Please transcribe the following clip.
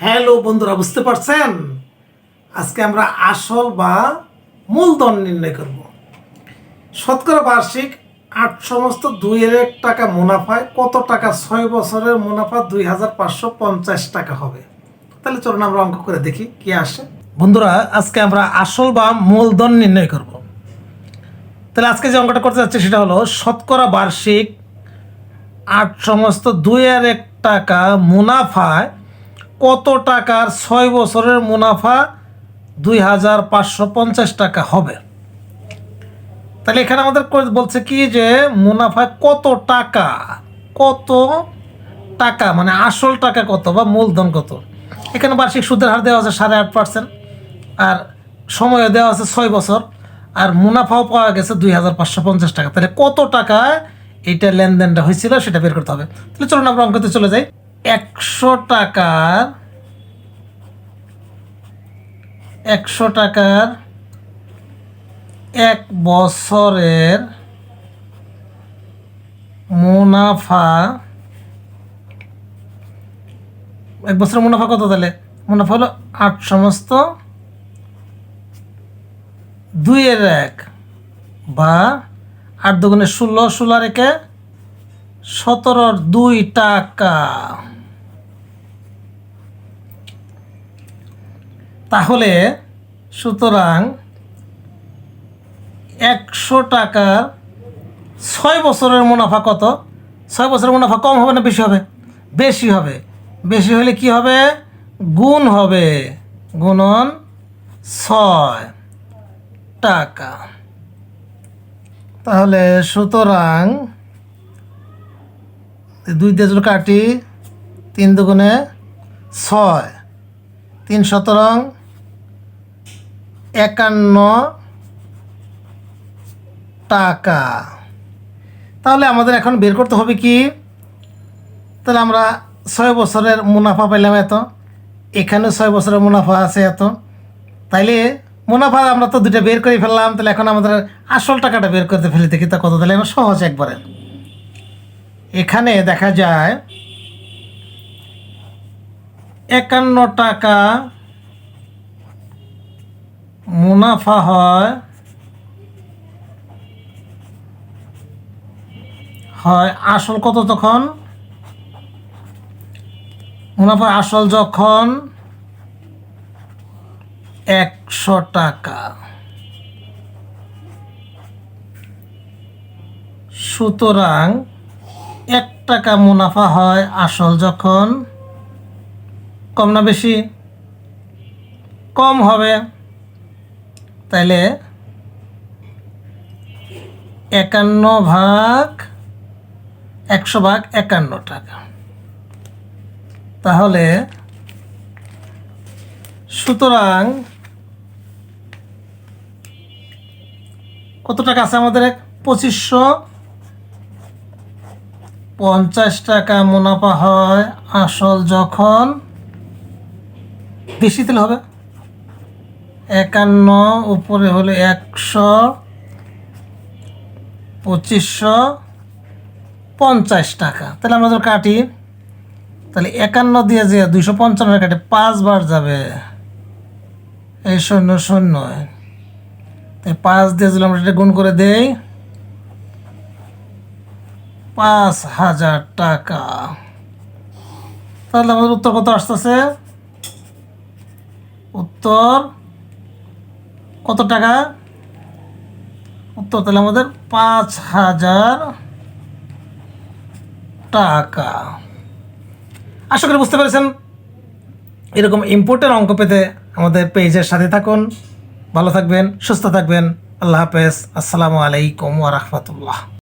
Hello বন্ধুরা, বুঝতে পারছেন? আজকে আমরা আসল বা মূলধন নির্ণয় করব। শতকরা বার্ষিক আট সমস্ত দুই এক টাকা মুনাফায় কত টাকা ছয় বছরের মুনাফা? দুই হাজার পাঁচশো পঞ্চাশ টাকা হবে। তাহলে চলুন আমরা অঙ্ক করে দেখি কি আসে। বন্ধুরা, আজকে আমরা আসল বা মূলধন নির্ণয় করব। তাহলে আজকে যে অঙ্কটা করতে যাচ্ছি সেটা হলো, শতকরা বার্ষিক আট সমস্ত দুই এক টাকা মুনাফায় কত টাকার ছয় বছরের মুনাফা দুই হাজার পাঁচশো পঞ্চাশ টাকা হবে? তাহলে এখানে আমাদের বলছে কি যে মুনাফা কত টাকা? কত টাকা? মানে আসল টাকা কত বা মূলধন কত? এখানে বার্ষিক সুদের হার দেওয়া আছে সাড়ে আট পার্সেন্ট, আর সময়ও দেওয়া আছে ছয় বছর, আর মুনাফাও পাওয়া গেছে দুই হাজার পাঁচশো পঞ্চাশ টাকা। তাহলে কত টাকা এইটা লেনদেনটা হয়েছিল সেটা বের করতে হবে। তাহলে চলুন আমরা অঙ্কতে চলে যাই। একশো টাকার একশো টাকার এক বছরের মুনাফা, এক বছরের মুনাফা কত তাহলে? মুনাফা হলো আট সমস্ত দুইয়ের এক বা আট দুগুণে ষোলো ষোলো একে সতেরোর দুই টাকা। তাহলে সুতরাং একশো টাকার ছয় বছরের মুনাফা কত? ছয় বছরের মুনাফা কম হবে না বেশি হবে? বেশি হবে। বেশি হলে কি হবে? গুণ হবে। গুণন ছয় টাকা। তাহলে সুতরাং দুই যদি কাটি, তিন দুগুণে ছয়, তিন সতেরং একান্ন টাকা। তাহলে আমাদের এখন বের করতে হবে কি? তাহলে আমরা ছয় বছরের মুনাফা পাইলাম এত। এখানে ছয় বছরের মুনাফা আছে এত। তাইলে মুনাফা আমরা তো দুইটা বের করে ফেললাম, তাহলে এখন আমাদের আসল টাকাটা বের করতে ফেলি দেখি তা কত, তাহলে আমরা সহজ একবারে। এখানে দেখা যায় একান্ন টাকা মুনাফা হয় হয় আসল কত তখন মুনাফা আসল যখন একশো টাকা। সুতরাং এক টাকা মুনাফা হয় আসল যখন? কম না বেশি? কম হবে। তাইলে একান্ন ভাগ একশো ভাগ একান্ন টাকা। তাহলে সুতরাং কত টাকা আছে আমাদের এক? পঁচিশশো। পঞ্চাশ টাকা মুনাফা হয় আসল যখন। বেশি তেল হবে। একান্ন, উপরে হলে একশো, পঁচিশশো পঞ্চাশ টাকা। তাহলে আমরা যদি কাটি, তাহলে একান্ন দিয়ে যে দুইশো পঞ্চান্ন কাটে, পাঁচবার যাবে। এই শূন্য শূন্য। তাই পাঁচ দিয়ে যদি আমরা এটা গুণ করে দেই, পাঁচ হাজার টাকা। তাহলে আমাদের উত্তর কত আসতেছে? উত্তর কত টাকা? উত্তর তাহলে আমাদের পাঁচ হাজার টাকা। আশা করি বুঝতে পেরেছেন। এরকম ইম্পোর্টের অঙ্ক পেতে আমাদের পেজের সাথে থাকুন। ভালো থাকবেন, সুস্থ থাকবেন। আল্লাহ হাফেজ। আসসালামু আলাইকুম ওয়া রাহমাতুল্লাহ।